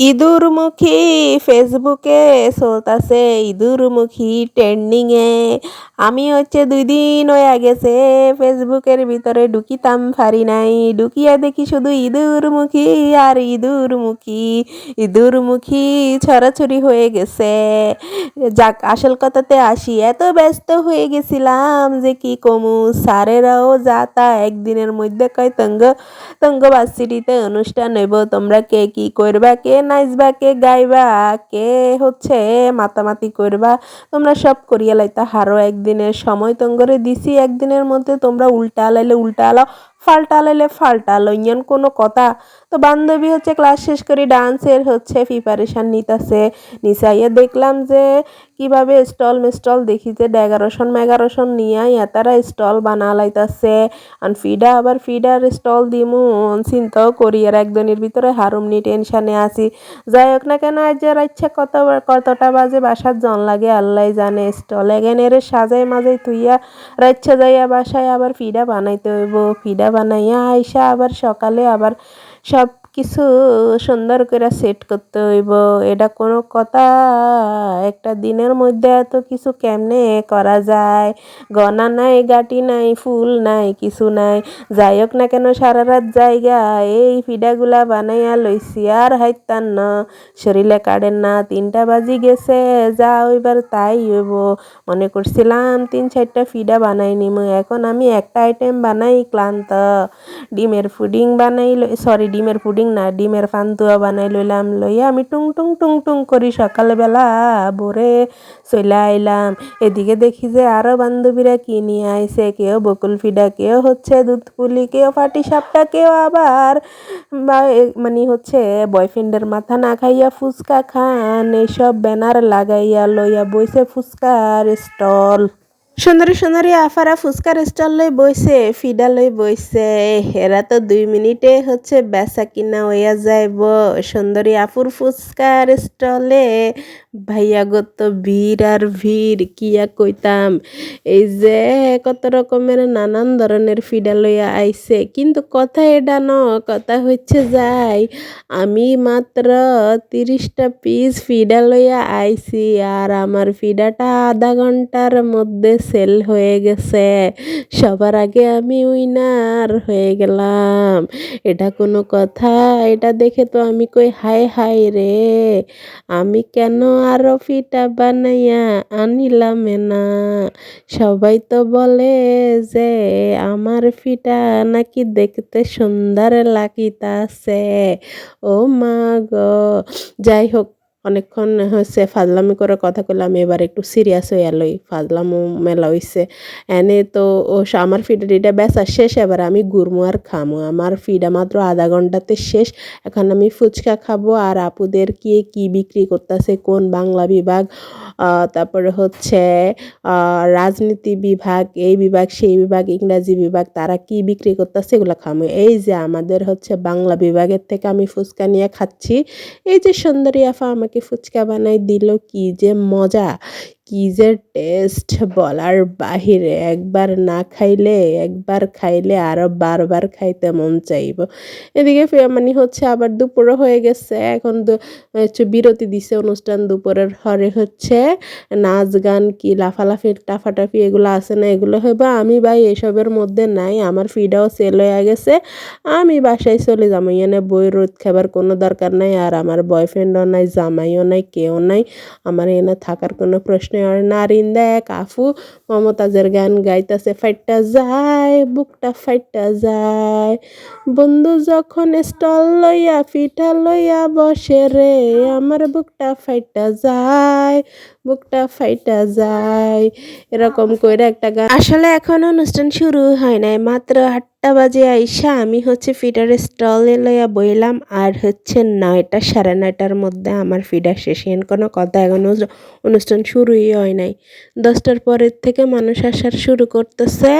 ইঁদুরমুখী ফেসবুকে চলতাছে ইঁদুরমুখী ট্রেন্ডিংয়ে আমি হচ্ছে দুই দিন হয়ে গেছে ফেসবুকের ভিতরে ঢুকিতাম, ফারি নাই। ঢুকিয়া দেখি শুধু ইঁদুরমুখী আর ইঁদুরমুখী ইঁদুরমুখী ছড়াছড়ি হয়ে গেছে। যাক, আসল কথাতে আসি, এত ব্যস্ত হয়ে গেছিলাম যে কি কমু? স্যারেরাও যা তা একদিনের মধ্যে কয়, তঙ্গ তঙ্গ ভার্সিটিতে অনুষ্ঠান হইব, তোমরা কে কি করবা, কে নাচবা কে গাইবা, কে হচ্ছে মাতামাতি করবা, তোমরা সব করিয়া লাইতা। হারো একদিনের সময় তঙ্গরে দিছি, একদিনের মধ্যে তোমরা উল্টা আলাইলে উল্টা আলাও ফাল্টা লাইলে ফাল্টা লইয়ান কোনো কথা। তো বান্ধবী হচ্ছে ক্লাস শেষ করে, ডান্সের হচ্ছে প্রিপারেশান নিতেছে। নিচাইয়া দেখলাম যে কীভাবে স্টল মিস্টল দেখি যে এগারোশন মেগারোশন নিয়ে এতারা স্টল বানা লাইতাছে আর ফিডা আবার ফিডার স্টল দিমু, চিন্তাও করি আর একদিনের ভিতরে হারুমনি টেনশানে আসি যাই হোক না কেন, আজ আর ইচ্ছা কত, কতটা বাজে বাসার জন লাগে আল্লাহ জানে। স্টল এগেনের সাজাই মাজাই তুইয়া রাইচ্ছা যাইয়া বাসায় আবার ফিডা বানাইতে হইব। ফিডা বানাইয়া আইসা আবার সকালে আবার সব কিছু সুন্দর করে সেট করতে হইব। এটা কোনো কথা। একটা দিনের মধ্যে এত কিছু কেমনে করা যায়? গনা নাই, গাটি নাই, ফুল নাই, কিছু নাই। যাই হোক না কেন, সারা রাত জায়গা এই ফিডাগুলা বানাইয়া লইছি, আর হাইতান না। শরীরে কাড়েন না, তিনটা বাজি গেছে, যা ওইবার তাই হইব। মনে করছিলাম তিন চারটা ফিডা বানাই নিমু, এখন আমি একটা আইটেম বানাই ক্লান্ত। ডিমের ফুডিং বানাই সরি ডিমের ফুডিং না, ডিমের ফান্তুয়া বানাই লইলাম, লইয়া আমি টুং টুং টুং টুং করি সকালবেলা ভোরে চলে আইলাম এদিকে দেখি যে আরও বান্ধবীরা কি নিয়ে আইছে, কেউ বকুল ফিডা, কেউ হচ্ছে দুধ পুলি, কেউ ফাটি সাপটা, কেউ আবার বা মানে হচ্ছে বয়ফ্রেন্ডের মাথা না খাইয়া ফুচকা খান এইসব ব্যানার লাগাইয়া লইয়া বইছে ফুচকার স্টল। সুন্দরী সুন্দরী আফারা ফুচকার স্টল লই বইছে ফিডা লই বইছে হেরা তো দুই মিনিটে হচ্ছে বেচা কিনা হইয়া যাইব সুন্দরী আফুর ফুচকার স্টলে ভাইয়া গত ভিড় আর ভিড় কিয়া কইতাম এই যে কত রকমের নানান ধরনের ফিডা লইয়া আইছে। কিন্তু কথা এটা ন, কথা হচ্ছে যাই আমি মাত্র তিরিশটা পিস ফিডা লইয়া আইছি, আর আমার ফিডাটা আধা ঘণ্টার মধ্যে সেল হয়ে গেছে। সবার আগে আমি উইনার হয়ে গেলাম। এটা কোনো কথা, এটা দেখে তো আমি কই হাই হাই রে! আমি কেন আরও ফিটা বানাইয়া আনিলাম না? সবাই তো বলে যে, আমার ফিটা নাকি দেখতে সুন্দর লাগিতাছে। ও মা গো! যাই হোক অনেকক্ষণ হচ্ছে ফাজলামি করে কথা কইলাম, এবার একটু সিরিয়াস হয়ে লই। ফাজলামো মেলা হইছে। এনে তো আমার ফিডা টিডা বেচা শেষ, এবার আমি গুরমু আর খামো। আমার ফিডা মাত্র আধা ঘন্টাতে শেষ। এখন আমি ফুচকা খাব আর আপুদের কি কি বিক্রি করতেছে, কোন বাংলা বিভাগ তারপরে হচ্ছে রাজনীতি বিভাগ, এই বিভাগ, সেই বিভাগ, ইংরাজি বিভাগ, তারা কি বিক্রি করতেছে, এগুলো খামো। এই যে আমাদের হচ্ছে বাংলা বিভাগের থেকে আমি ফুচকা নিয়ে খাচ্ছি। এই যে সুন্দরী আফা আমাকে ফুচকা বানাই দিল কি যে মজা। কি যে টেস্ট বলার বাহিরে? একবার না খাইলে, একবার খাইলে আরও বারবার খাইতে মন চাইব। এদিকে মানে হচ্ছে আবার দুপুরও হয়ে গেছে। এখন হচ্ছে বিরতি দিছে অনুষ্ঠান দুপুরের। হরে হচ্ছে নাচ গান কি লাফালাফি, টাফাটাফি এগুলো আছে না এগুলো হইব। আমি ভাই এসবের মধ্যে নাই। আমার ফিডাও সেল হয়ে গেছে। আমি বাসায় চলে যাব। এনে বই, রোদ খাবার কোনো দরকার নাই। আর আমার বয়ফ্রেন্ডও নাই, জামাইও নাই, কেউ নাই। আমার এনে থাকার কোনো প্রশ্ন আর নারিন দেখ, আফু মমতাজের গান গাইতেছে, ফাইটটা যায়, বুকটা ফাইটটা যায়। বন্ধু যখন স্টল লইয়া পিঠা লইয়া বসে রে, আমার বুকটা ফাইটটা যায়, বুকটা ফাইটা যায়। এরকম করে একটা গান আসলে এখন অনুষ্ঠান শুরু হয় নাই, মাত্র আটটা বাজে আইসা, আমি হচ্ছে ফিডার স্টলে লইয়া বইলাম, আর হচ্ছে নয়টা, সাড়ে নয়টার মধ্যে আমার ফিডার শেষ কোনো কথা এখন অনুষ্ঠান শুরুই কিছুই হয় নাই। দশটার পরের থেকে মানুষ আসার শুরু করতেছে।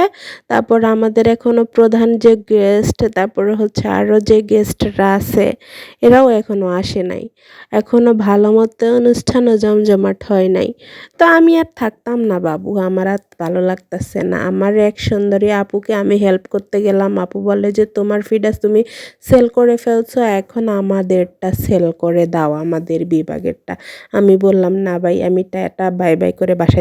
তারপর আমাদের এখনও প্রধান যে গেস্ট তারপরে হচ্ছে আরও যে গেস্টরা আছে, এরাও এখনও আসে নাই। এখনও ভালো মতো অনুষ্ঠানও জমজমাট হয় নাই। তো আমি আর থাকতাম না বাবু, আমার আর ভালো লাগতেছে না। আমার এক সুন্দরী আপুকে আমি হেল্প করতে গেলাম। আপু বলে যে, তোমার ফিডাস তুমি সেল করে ফেলছো, এখন আমাদেরটা সেল করে দাও, আমাদের বিভাগেরটা। আমি বললাম, না ভাই, আমি টাটা বাই বাই করে বাসায়